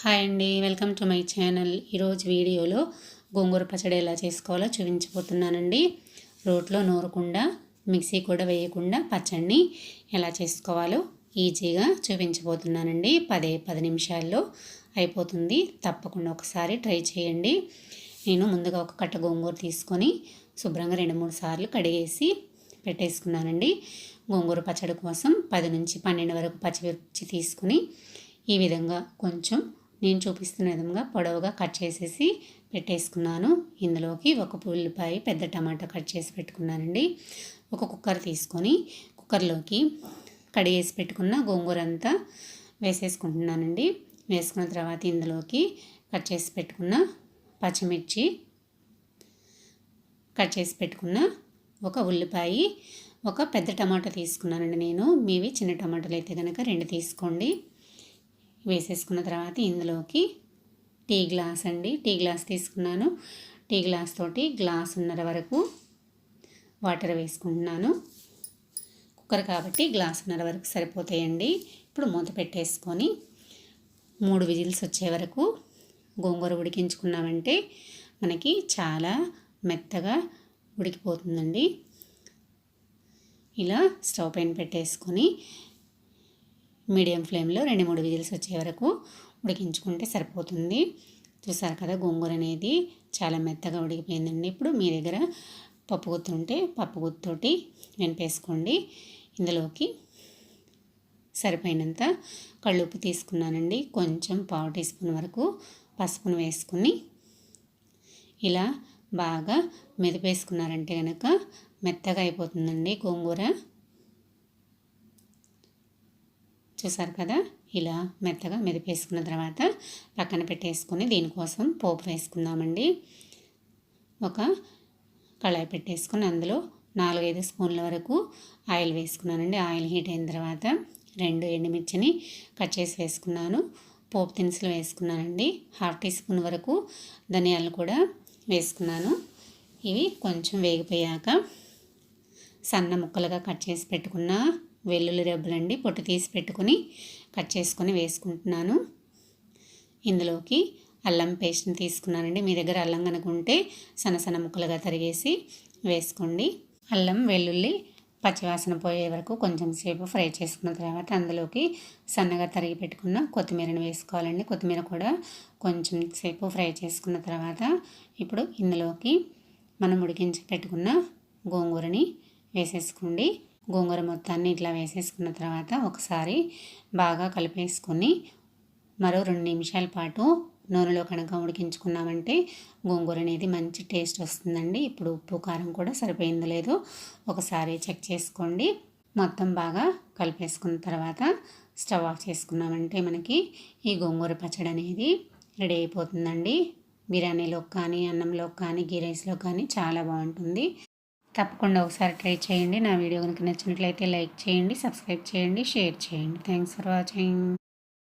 Hi అండి welcome to my channel. ఈరోజు వీడియోలో గోంగూర పచ్చడి ఎలా చేసుకోవాలో చూపించబోతున్నానండి. రోట్లో నూరకుండా మిక్సీ కూడా వేయకుండా పచ్చడిని ఎలా చేసుకోవాలో ఈజీగా చూపించబోతున్నానండి. పదే పది నిమిషాల్లో అయిపోతుంది. తప్పకుండా ఒకసారి ట్రై చేయండి. నేను ముందుగా ఒక కట్ట గోంగూర తీసుకొని శుభ్రంగా రెండు మూడు సార్లు కడిగేసి పెట్టేసుకున్నానండి. గోంగూర పచ్చడి కోసం పది నుంచి పన్నెండు వరకు పచ్చిమిర్చి తీసుకుని ఈ విధంగా కొంచెం నేను చూపిస్తున్న విధంగా పొడవుగా కట్ చేసేసి పెట్టేసుకున్నాను. ఇందులోకి ఒక ఉల్లిపాయ పెద్ద టమాటా కట్ చేసి పెట్టుకున్నానండి. ఒక కుక్కర్ తీసుకొని కుక్కర్లోకి కడిగేసి పెట్టుకున్న గోంగూర అంతా వేసేసుకుంటున్నానండి. వేసుకున్న తర్వాత ఇందులోకి కట్ చేసి పెట్టుకున్న పచ్చిమిర్చి కట్ చేసి పెట్టుకున్న ఒక ఉల్లిపాయ ఒక పెద్ద టమాటా తీసుకున్నానండి నేను. మీవి చిన్న టమాటాలు అయితే కనుక రెండు తీసుకోండి. వేసేసుకున్న తర్వాత ఇందులోకి టీ గ్లాస్ అండి. టీ గ్లాస్ తీసుకున్నాను. టీ గ్లాస్ తోటి గ్లాస్ ఉన్నర వరకు వాటర్ వేసుకుంటున్నాను. కుక్కర్ కాబట్టి గ్లాస్ ఉన్నర వరకు సరిపోతాయండి. ఇప్పుడు మూత పెట్టేసుకొని మూడు విజిల్స్ వచ్చే వరకు గోంగూర ఉడికించుకున్నామంటే మనకి చాలా మెత్తగా ఉడికిపోతుందండి. ఇలా స్టవ్ పైన పెట్టేసుకొని మీడియం ఫ్లేమ్లో రెండు మూడు విజిల్స్ వచ్చే వరకు ఉడికించుకుంటే సరిపోతుంది. చూసారు కదా గోంగూర అనేది చాలా మెత్తగా ఉడికిపోయిందండి. ఇప్పుడు మీ దగ్గర పప్పు గుత్తు ఉంటే పప్పు గుత్తోటి వెనిపేసుకోండి ఇందులోకి సరిపోయినంత కళ్ళుప్పు తీసుకున్నానండి. కొంచెం పావు టీ స్పూన్ వరకు పసుపును వేసుకుని ఇలా బాగా మెదిపేసుకున్నారంటే కనుక మెత్తగా అయిపోతుందండి గోంగూర. చూసారు కదా? ఇలా మెత్తగా మెదిపేసుకున్న తర్వాత పక్కన పెట్టేసుకొని దీనికోసం పోపు వేసుకుందామండి. ఒక కళాయి పెట్టేసుకుని అందులో నాలుగైదు స్పూన్ల వరకు ఆయిల్ వేసుకున్నానండి. ఆయిల్ హీట్ అయిన తర్వాత రెండు ఎండుమిర్చిని కట్ చేసి వేసుకున్నాను. పోపు దినుసులు వేసుకున్నానండి. హాఫ్ టీ స్పూన్ వరకు ధనియాలు కూడా వేసుకున్నాను. ఇవి కొంచెం వేగిపోయాక సన్న ముక్కలుగా కట్ చేసి పెట్టుకున్న వెల్లుల్లి రెబ్బలండి పొట్టు తీసి పెట్టుకొని కట్ చేసుకొని వేసుకుంటున్నాను. ఇందులోకి అల్లం పేస్ట్ని తీసుకున్నానండి. మీ దగ్గర అల్లం కనుకుంటే సన్న సన్న ముక్కలుగా తరిగేసి వేసుకోండి. అల్లం వెల్లుల్లి పచ్చివాసన పోయే వరకు కొంచెం సేపు ఫ్రై చేసుకున్న తర్వాత అందులోకి సన్నగా తరిగి పెట్టుకున్న కొత్తిమీరని వేసుకోవాలండి. కొత్తిమీర కూడా కొంచెం సేపు ఫ్రై చేసుకున్న తర్వాత ఇప్పుడు ఇందులోకి మనం ఉడికించి పెట్టుకున్న గోంగూరని వేసేసుకోండి. గోంగూర మొత్తాన్ని ఇట్లా వేసేసుకున్న తర్వాత ఒకసారి బాగా కలిపేసుకొని మరో రెండు నిమిషాల పాటు నూనెలో కనుక ఉడికించుకున్నామంటే గోంగూర అనేది మంచి టేస్ట్ వస్తుందండి. ఇప్పుడు ఉప్పు కారం కూడా సరిపోయిందో లేదో. ఒకసారి చెక్ చేసుకోండి. మొత్తం బాగా కలిపేసుకున్న తర్వాత స్టవ్ ఆఫ్ చేసుకున్నామంటే మనకి ఈ గోంగూర పచ్చడి అనేది రెడీ అయిపోతుందండి. బిర్యానీలో కానీ అన్నంలో కానీ గీ రైస్లో కానీ చాలా బాగుంటుంది. తప్పకుండా ఒకసారి ట్రై చేయండి. నా వీడియో కనుక నచ్చినట్లయితే లైక్ చేయండి సబ్స్క్రైబ్ చేయండి షేర్ చేయండి. Thanks for watching.